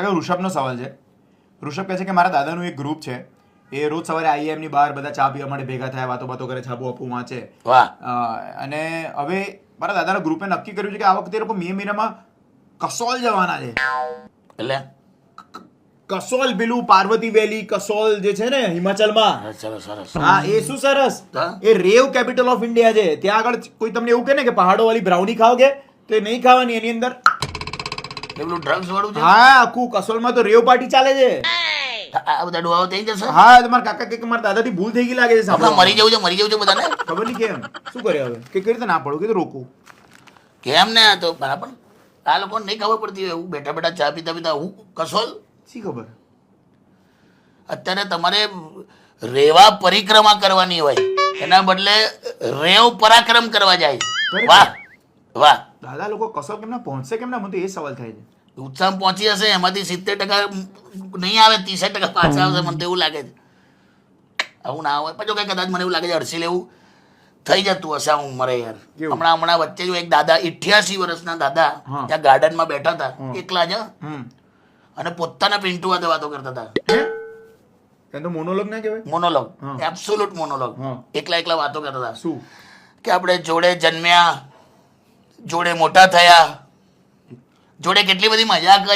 કાકા ઋષભનો સવાલ છે. ઋષભ કહે છે કે મારા દાદાનું એક ગ્રુપ છે. એ રોજ સવારે આઈએ એમની બહાર બધા ચા પીવા માટે ભેગા થયા વાતો વાતો કરે છાબુ આપવું વાંચે. અને હવે મારા દાદાના ગ્રુપે નક્કી કર્યું છે કે આ વખતે લોકો મે મહિનામાં કસોલ જવાના છે. એટલે? કસોલ પેલું પાર્વતી વેલી કસોલ જે છે ને હિમાચલમાં. હા એ શું સરસ? એ રેવ કેપિટલ ઓફ ઇન્ડિયા છે. ત્યાં આગળ કોઈ તમને એવું કહે ને કે પહાડો વાળી બ્રાઉની ખાઓગે તો એ નહીં ખાવાની એની અંદર પેલું ડ્રગ્સ વાળું છે? હા આખું કસોલમાં તો રેવ પાર્ટી ચાલે છે. આ બધા ડોહાઓ થઈ જશે? હા તમારા કાકા કે મારા દાદાથી ભૂલ થઈ ગઈ લાગે છે આપણે મરી જવું છે મરી જવું છે બધાને? ખબર નહીં કેમ. શું કરે હવે? કે કઈ રીતે ના પડું કે રોકું? કેમ ને? તો બરાબર. આ લોકોને નહીં ખબર પડતી હોય હું બેઠા બેઠા ચા પીતા પીતા હું કસોલ? શી ખબર? અત્યારે તમારે રેવા પરિક્રમા કરવાની હોય. એના બદલે રેવ પરાક્રમ કરવા જાય. વાહ વાહ. દાદા લોકો કસોલ કેમ ના પહોંચશે કેમ ના? મને તો એ સવાલ થાય છે. ઉત્સાહ પહોંચી હશે એમાંથી સિત્તેર ટકા નહીં આવે ત્રીસેર ટકા પાછા આવશે મને તો એવું લાગે છે. આવું ના હોય. પછી કદાચ મને એવું લાગે છે હર્ષિલ એવું થઈ જતું હશે આ ઉંમરે યાર. હમણાં હમણાં વચ્ચે જો એક દાદા ઇઠ્યાસી વર્ષના દાદા ત્યાં ગાર્ડનમાં બેઠા હતા એકલા જ અને પોતાના પિન્ટુ હાથે વાતો કરતા હતા. તો મોનોલોગ ના કહેવાય? મોનોલોગ એબ્સોલ્યુટ મોનોલોગ એકલા એકલા વાતો કરતા હતા. શું? કે આપણે જોડે જન્મ્યા જોડે મોટા થયા જોડે કેટલી બધી મજા કરી